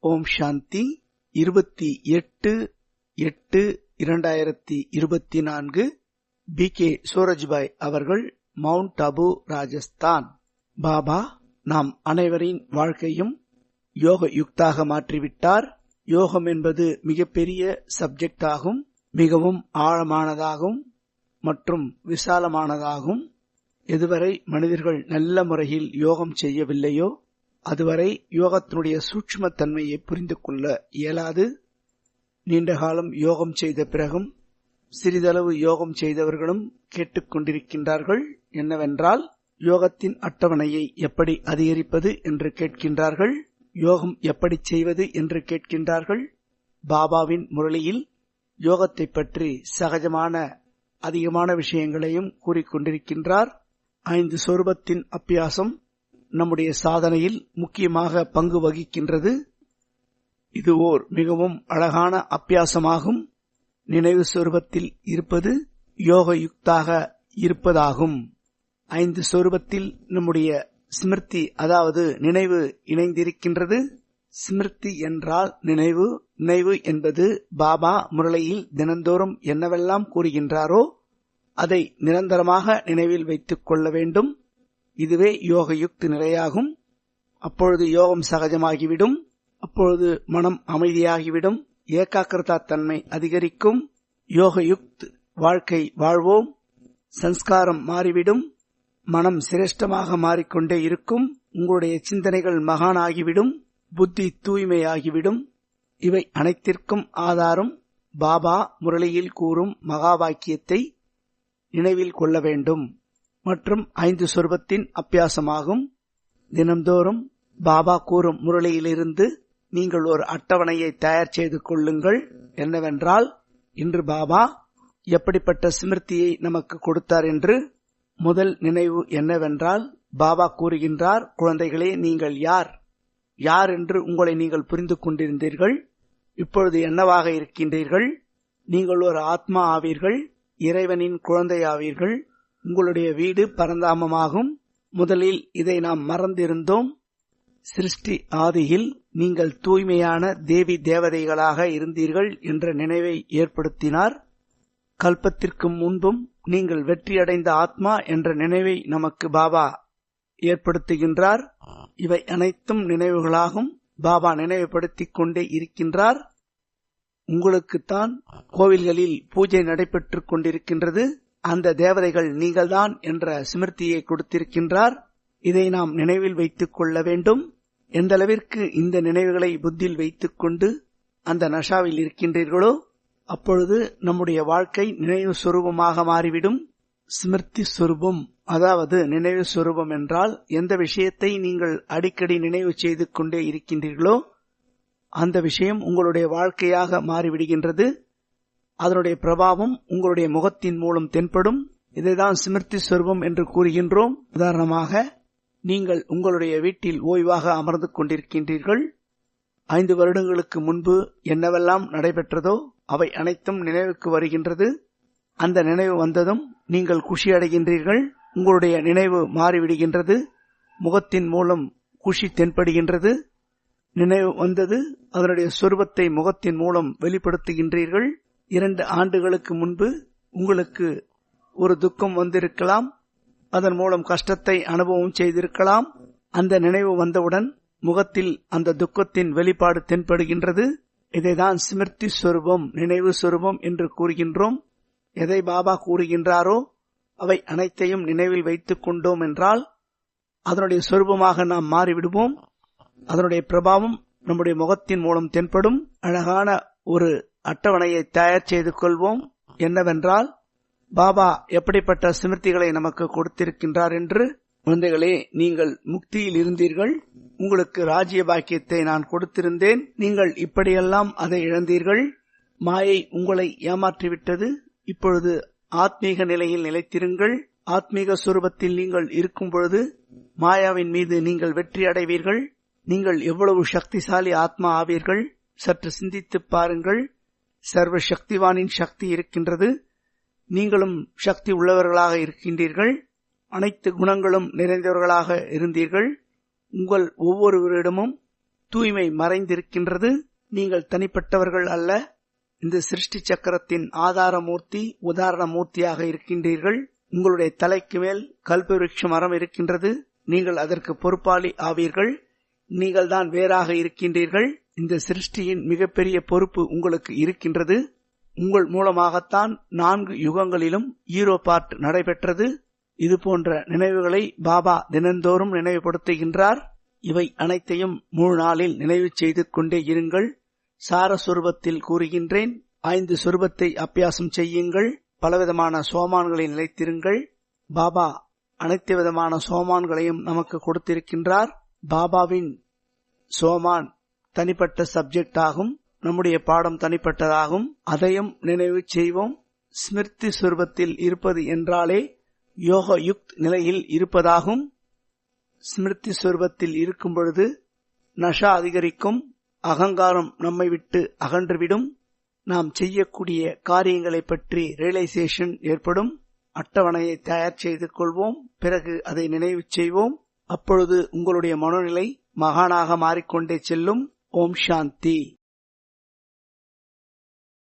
ஓம் சாந்தி. இருபத்தி எட்டு எட்டு இரண்டாயிரத்தி இருபத்தி நான்கு. பி. கே. சூரஜ்பாய் அவர்கள் மவுண்ட் அபு ராஜஸ்தான். பாபா நாம் அனைவரின் வாழ்க்கையும் யோக யுக்தாக மாற்றிவிட்டார். யோகம் என்பது மிகப்பெரிய சப்ஜெக்ட் ஆகும் மிகவும் ஆழமானதாகும் மற்றும் விசாலமானதாகும். எதுவரை மனிதர்கள் நல்ல முறையில் யோகம் செய்யவில்லையோ அதுவரை யோகத்தினுடைய சூட்சும புரிந்து கொள்ள இயலாது. நீண்ட காலம் யோகம் செய்த பிறகும் சிறிதளவு யோகம் செய்தவர்களும் கேட்டுக்கொண்டிருக்கின்றார்கள். என்னவென்றால் யோகத்தின் அட்டவணையை எப்படி அதிகரிப்பது என்று கேட்கின்றார்கள். யோகம் எப்படி செய்வது என்று கேட்கின்றார்கள். பாபாவின் முரளியில் யோகத்தை பற்றி சகஜமான அதிகமான விஷயங்களையும் கூறிக்கொண்டிருக்கின்றார். ஐந்து சொருபத்தின் அபியாசம் நம்முடைய சாதனையில் முக்கியமாக பங்கு வகிக்கின்றது. இது ஓர் மிகவும் அழகான அப்பியாசமாகும் நினைவு சொருபத்தில் இருப்பது யோக யுக்தாக இருப்பதாகும். ஐந்து சொருபத்தில் நம்முடைய ஸ்மிருதி அதாவது நினைவு இணைந்திருக்கின்றது. ஸ்மிருதி என்றால் நினைவு நினைவு என்பது பாபா முரளியில் தினந்தோறும் என்னவெல்லாம் கூறுகின்றாரோ அதை நிரந்தரமாக நினைவில் வைத்துக் கொள்ள வேண்டும். இதுவே யோக யுக்தி நிலையாகும். அப்பொழுது யோகம் சகஜமாகிவிடும். அப்பொழுது மனம் அமைதியாகிவிடும். ஏகாக்கிரதா தன்மை அதிகரிக்கும். யோக யுக்த் வாழ்க்கை வாழ்வோம். சன்ஸ்காரம் மாறிவிடும். மனம் சிரேஷ்டமாக மாறிக்கொண்டே இருக்கும். உங்களுடைய சிந்தனைகள் மகானாகிவிடும். புத்தி தூய்மையாகிவிடும். இவை அனைத்திற்கும் ஆதாரம். பாபா முரளியில் கூறும் மகா வாக்கியத்தை நினைவில் கொள்ள வேண்டும். மற்றும் ஐந்து சொர்பத்தின் அப்பியாசமாகும் தினந்தோறும் பாபா கூறும் முரளியிலிருந்து நீங்கள் ஒரு அட்டவணையை தயார் செய்து கொள்ளுங்கள். என்னவென்றால் இன்று பாபா எப்படிப்பட்ட சிமிருத்தியை நமக்கு கொடுத்தார் என்று முதல் நினைவு என்னவென்றால் பாபா கூறுகின்றார் குழந்தைகளே நீங்கள் யார்? யார் என்று உங்களை நீங்கள் புரிந்து கொண்டிருந்தீர்கள். இப்பொழுது என்னவாக இருக்கின்றீர்கள்? நீங்கள் ஒரு ஆத்மா ஆவீர்கள் இறைவனின் குழந்தை ஆவீர்கள் உங்களுடைய வீடு பரந்தாமமாகும். முதலில் இதை நாம் மறந்திருந்தோம். சிருஷ்டி ஆதியில் நீங்கள் தூய்மையான தேவி தேவதைகளாக இருந்தீர்கள் என்ற நினைவை ஏற்படுத்தினார். கல்பத்திற்கு முன்பும் நீங்கள் வெற்றியடைந்த ஆத்மா என்ற நினைவை நமக்கு பாபா ஏற்படுத்துகின்றார். இவை அனைத்தும் நினைவுகளாகும். பாபா நினைவுபடுத்திக் கொண்டே இருக்கின்றார். உங்களுக்குத்தான் கோவில்களில் பூஜை நடைபெற்றுக் கொண்டிருக்கின்றது. அந்த தேவதைகள் நீங்கள்தான் என்ற சிமிர்த்தியை கொடுத்திருக்கின்றார். இதை நாம் நினைவில் வைத்துக் கொள்ள வேண்டும். எந்த அளவிற்கு இந்த நினைவுகளை புத்தியில் வைத்துக் கொண்டு அந்த நஷாவில் இருக்கின்றீர்களோ அப்பொழுது நம்முடைய வாழ்க்கை நினைவு சுரூபமாக மாறிவிடும். ஸ்மிருதி சுரூபம் அதாவது நினைவு சுரூபம் என்றால் எந்த விஷயத்தை நீங்கள் அடிக்கடி நினைவு செய்து கொண்டே இருக்கின்றீர்களோ அந்த விஷயம் உங்களுடைய வாழ்க்கையாக மாறிவிடுகின்றது. அதனுடைய பிரபாவம் உங்களுடைய முகத்தின் மூலம் தென்படும். இதைதான் சிமிர்த்தி சொர்வம் என்று கூறுகின்றோம். உதாரணமாக நீங்கள் உங்களுடைய வீட்டில் ஓய்வாக அமர்ந்து கொண்டிருக்கின்றீர்கள். ஐந்து வருடங்களுக்கு முன்பு என்னவெல்லாம் நடைபெற்றதோ அவை அனைத்தும் நினைவுக்கு வருகின்றது. அந்த நினைவு வந்ததும் நீங்கள் குஷி அடைகின்றீர்கள். உங்களுடைய நினைவு மாறிவிடுகின்றது. முகத்தின் மூலம் குஷி தென்படுகின்றது. நினைவு வந்தது அதனுடைய சொருபத்தை முகத்தின் மூலம் வெளிப்படுத்துகின்றீர்கள். இரண்டு ஆண்டுகளுக்கு முன்பு உங்களுக்கு ஒரு துக்கம் வந்திருக்கலாம். அதன் மூலம் கஷ்டத்தை அனுபவம் செய்திருக்கலாம். அந்த நினைவு வந்தவுடன் முகத்தில் அந்த துக்கத்தின் வெளிப்பாடு தென்படுகின்றது. இதைதான் ஸ்மிருதி சொரூபம் நினைவு சொரூபம் என்று கூறுகின்றோம். எதை பாபா கூறுகின்றாரோ அவை அனைத்தையும் நினைவில் வைத்துக் கொண்டோம் என்றால் அதனுடைய சொரூபமாக நாம் மாறிவிடுவோம். அதனுடைய பிரபாவம் நம்முடைய முகத்தின் மூலம் தென்படும். அழகான ஒரு அட்டவணையை தயார் செய்து கொள்வோம். என்னவென்றால் பாபா எப்படிப்பட்ட சிமிர்த்திகளை நமக்கு கொடுத்திருக்கின்றார் என்று குழந்தைகளே நீங்கள் முக்தியில் இருந்தீர்கள். உங்களுக்கு ராஜ்ய பாக்கியத்தை நான் கொடுத்திருந்தேன். நீங்கள் இப்படியெல்லாம் அதை இழந்தீர்கள். மாயை உங்களை ஏமாற்றிவிட்டது. இப்பொழுது ஆத்மீக நிலையில் நிலைத்திருங்கள். ஆத்மீக சுரூபத்தில் நீங்கள் இருக்கும் பொழுது மாயாவின் மீது நீங்கள் வெற்றி அடைவீர்கள். நீங்கள் எவ்வளவு சக்திசாலி ஆத்மா ஆவீர்கள். சற்று சிந்தித்துப் பாருங்கள். சர்வ சக்திவானின் சக்தி இருக்கின்றது. நீங்களும் சக்தி உள்ளவர்களாக இருக்கின்றீர்கள். அனைத்து குணங்களும் நிறைந்தவர்களாக இருந்தீர்கள். உங்கள் ஒவ்வொருவரிடமும் தூய்மை மறைந்திருக்கின்றது. நீங்கள் தனிப்பட்டவர்கள் அல்ல. இந்த சிருஷ்டி சக்கரத்தின் ஆதாரமூர்த்தி உதாரண மூர்த்தியாக இருக்கின்றீர்கள். உங்களுடைய தலைக்கு மேல் கல்பவருஷ மரம் இருக்கின்றது. நீங்கள் அதற்கு பொறுப்பாளி ஆவீர்கள். நீங்கள் தான் வேறாக இருக்கின்றீர்கள். இந்த சிருஷ்டியின் மிகப்பெரிய பொறுப்பு உங்களுக்கு இருக்கின்றது. உங்கள் மூலமாகத்தான் நான்கு யுகங்களிலும் ஈரோ பார்ட் நடைபெற்றது. இது போன்ற நினைவுகளை பாபா தினந்தோறும் நினைவுபடுத்துகின்றார். இவை அனைத்தையும் முழு நாளில் நினைவு செய்து கொண்டே இருங்கள். சார சொருபத்தில் கூறுகின்றேன். ஐந்து சொருபத்தை அபியாசம் செய்யுங்கள். பலவிதமான சோமான்களை நிலைத்திருங்கள். பாபா அனைத்து விதமான சோமான்களையும் நமக்கு கொடுத்திருக்கின்றார். பாபாவின் சோமான் தனிப்பட்ட சப்ஜெக்ட் ஆகும் நம்முடைய பாடம் தனிப்பட்டதாகும். அதையும் நினைவு செய்வோம். ஸ்மிருதி சுரூபத்தில் இருப்பது என்றாலே யோக யுக்த் நிலையில் இருப்பதாகும். ஸ்மிருதி சுரூபத்தில் இருக்கும் பொழுது நஷா அதிகரிக்கும் அகங்காரம் நம்மை விட்டு அகன்றுவிடும். நாம் செய்யக்கூடிய காரியங்களை பற்றி ரியலைசேஷன் ஏற்படும். அட்டவணையை தயார் செய்து கொள்வோம். பிறகு அதை நினைவு செய்வோம். அப்பொழுது உங்களுடைய மனநிலை மகானாக மாறிக்கொண்டே செல்லும். ஓம் சாந்தி